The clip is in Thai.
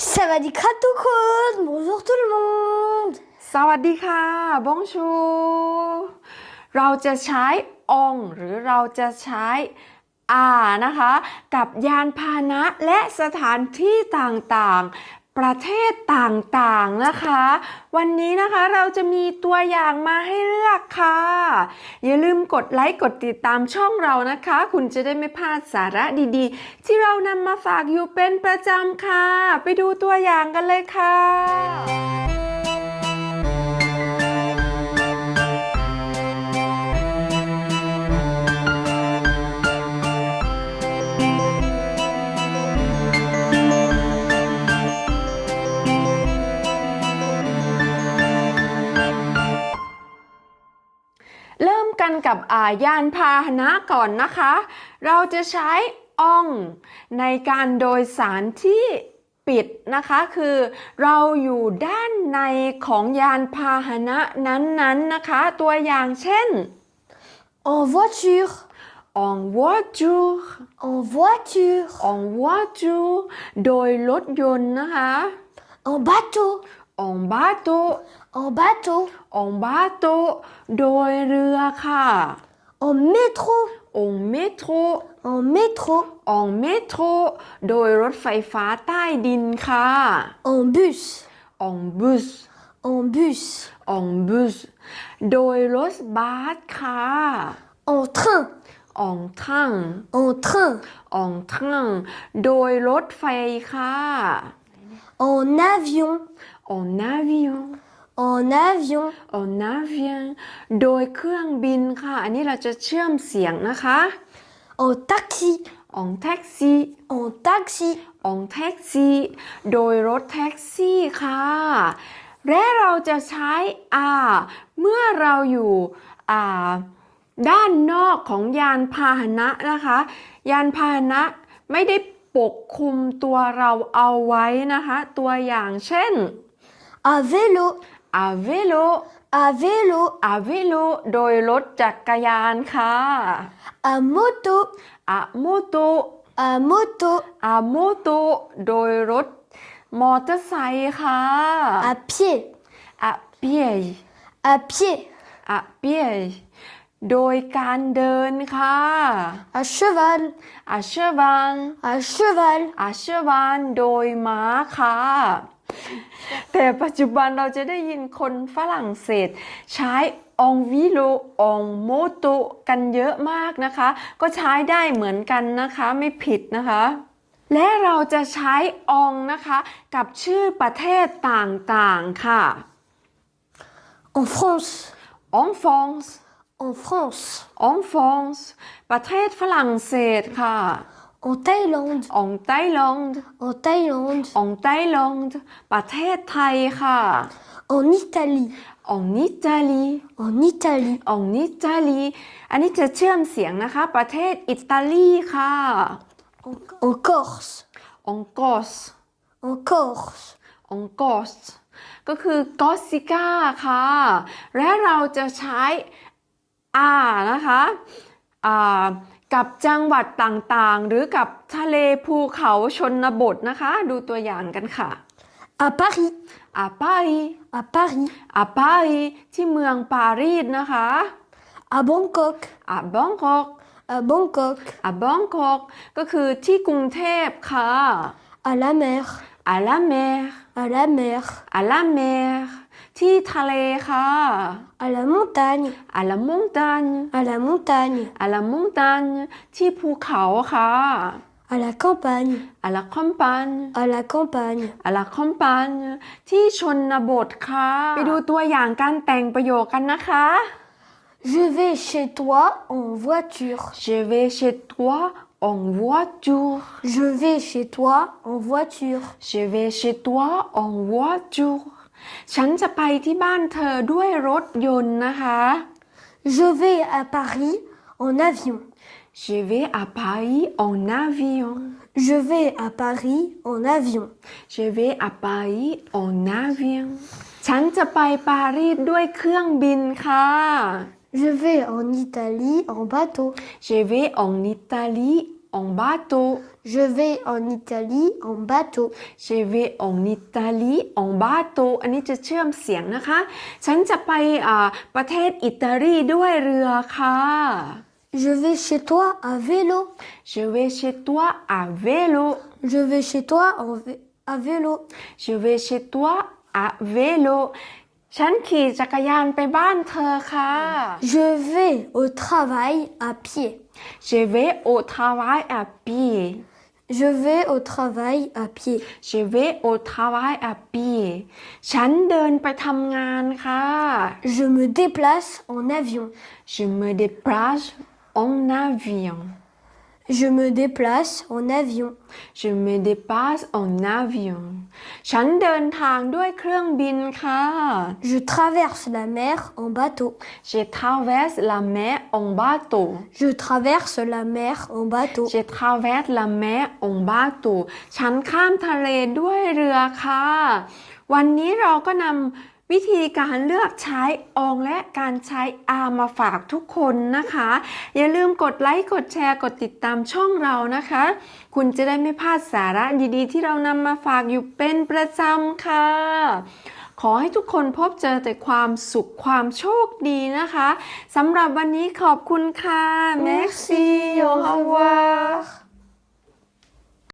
Ça va du Kratokon Bonjour tout le monde สวัสดีค่ะบงชู เราจะใช้องหรือเราจะใช้อานะคะ กับยานพาหนะและสถานที่ต่างๆ ประเทศต่างๆนะคะ วันนี้นะคะเราจะมีตัวอย่างมาให้เลือกค่ะ อย่าลืมกดไลค์กดติดตามช่องเรานะคะ คุณจะได้ไม่พลาดสาระดีๆ ที่เรานำมาฝากอยู่เป็นประจำค่ะ ไปดูตัวอย่างกันเลยค่ะ เริ่มกันกับอายานพาหนะก่อนนะคะ เราจะใช้อ่องในการโดยสารที่ปิดนะคะ คือเราอยู่ด้านในของยานพาหนะนั้นๆนะคะ ตัวอย่างเช่น En voiture en voiture En voiture en voiture โดยรถยนต์นะคะ En bateau en bateau En bateau en bateau โดยเรือค่ะ En métro en métro En métro en métro โดยรถไฟฟ้าใต้ดินค่ะ En bus en bus En bus en bus โดยรถบัสค่ะ En train en train En train en train โดยรถไฟค่ะ En avion en avion En avion en avion โดยเครื่องบินค่ะ อันนี้เราจะเชื่อมเสียงนะคะ En taxi en taxi En taxi en taxi โดยรถแท็กซี่ค่ะ และเราจะใช้ are เมื่อเราอยู่อ่าด้านนอกของยานพาหนะนะคะ ยานพาหนะไม่ได้ปกคลุมตัวเราเอาไว้นะคะ ตัวอย่างเช่น À vélo a vélo À vélo a vélo โดยรถจักรยานค่ะ À moto a moto À moto a moto โดยรถมอเตอร์ไซค์ค่ะ À pied a pied À pied a pied โดยการเดินค่ะ À cheval a cheval À cheval a cheval โดยม้าค่ะ แต่ปัจจุบันเราจะได้ยินคนฝรั่งเศส ใช้ en vélo en moto กันเยอะมากนะคะ ก็ใช้ได้เหมือนกันนะคะไม่ผิดนะคะและเราจะใช้ en นะคะ กับชื่อประเทศต่างๆค่ะ En France en France En France en France ประเทศฝรั่งเศสค่ะ En Thaïlande en Thaïlande En Thaïlande en Thaïlande ประเทศไทยค่ะ En Italie en Italie En Italie en Italie อันนี้จะเชื่อมเสียงนะคะ ประเทศอิตาลีค่ะ En, en Corse en Corse En Corse en Corse ก็คือกอสิก้าค่ะ และเราจะใช้ R นะคะอ่า กับจังหวัดต่างๆ หรือกับทะเลภูเขาชนบทนะคะ ดูตัวอย่างกันค่ะ À Paris à Paris À Paris à Paris ที่เมืองปารีสนะคะ À Bangkok à Bangkok À Bangkok à Bangkok ก็คือที่กรุงเทพค่ะ À la mer à la mer À la mer à la mer ที่ทะเลค่ะ À la montagne à la montagne À la montagne à la montagne ที่ภูเขาค่ะ À la campagne à la campagne À la campagne à la campagne ที่ชนบทค่ะ ไปดูตัวอย่างการแต่งประโยคกันนะคะ Je vais chez toi en voiture je vais chez toi en voiture Je vais chez toi en voiture je vais chez toi en voiture ฉันจะไปที่บ้านเธอด้วยรถยนต์นะคะ Je vais à Paris en avion je vais à Paris en avion Je vais à Paris en avion je vais à Paris en avion ฉันจะไปปารีสด้วยเครื่องบินค่ะ Je vais en Italie en bateau je vais en Italie en bateau Je vais en Italie en bateau. Je vais en Italie en bateau อันนี้จะเชื่อมเสียงนะคะ ฉันจะไปอ่าประเทศอิตาลีด้วยเรือค่ะ Je vais chez toi à vélo. Je vais chez toi à vélo Je vais chez toi en vé- à vélo. Je vais chez toi à vélo ฉันขี่จักรยานไปบ้านเธอค่ะ Je vais au travail à pied. Je vais au travail à pied Je vais au travail à pied. Je vais au travail à pied ฉันเดินไปทำงานค่ะ Je me déplace en avion. Je me déplace en avion Je me déplace en avion. Je me déplace en avion ฉันเดินทางด้วยเครื่องบินค่ะ Je traverse la mer en bateau. Je traverse la mer en bateau Je traverse la mer en bateau. Je traverse la mer en bateau ฉันข้ามทะเลด้วยเรือค่ะ วันนี้เราก็นำ วิธีการเลือกใช้องและการใช้อามาฝากทุกคนนะคะ อย่าลืมกดไลค์กดแชร์กดติดตามช่องเรานะคะ คุณจะได้ไม่พลาดสาระดีๆ ที่เรานำมาฝากอยู่เป็นประจำค่ะ ขอให้ทุกคนพบเจอแต่ความสุขความโชคดีนะคะสำหรับวันนี้ขอบคุณค่ะ Merci au revoir.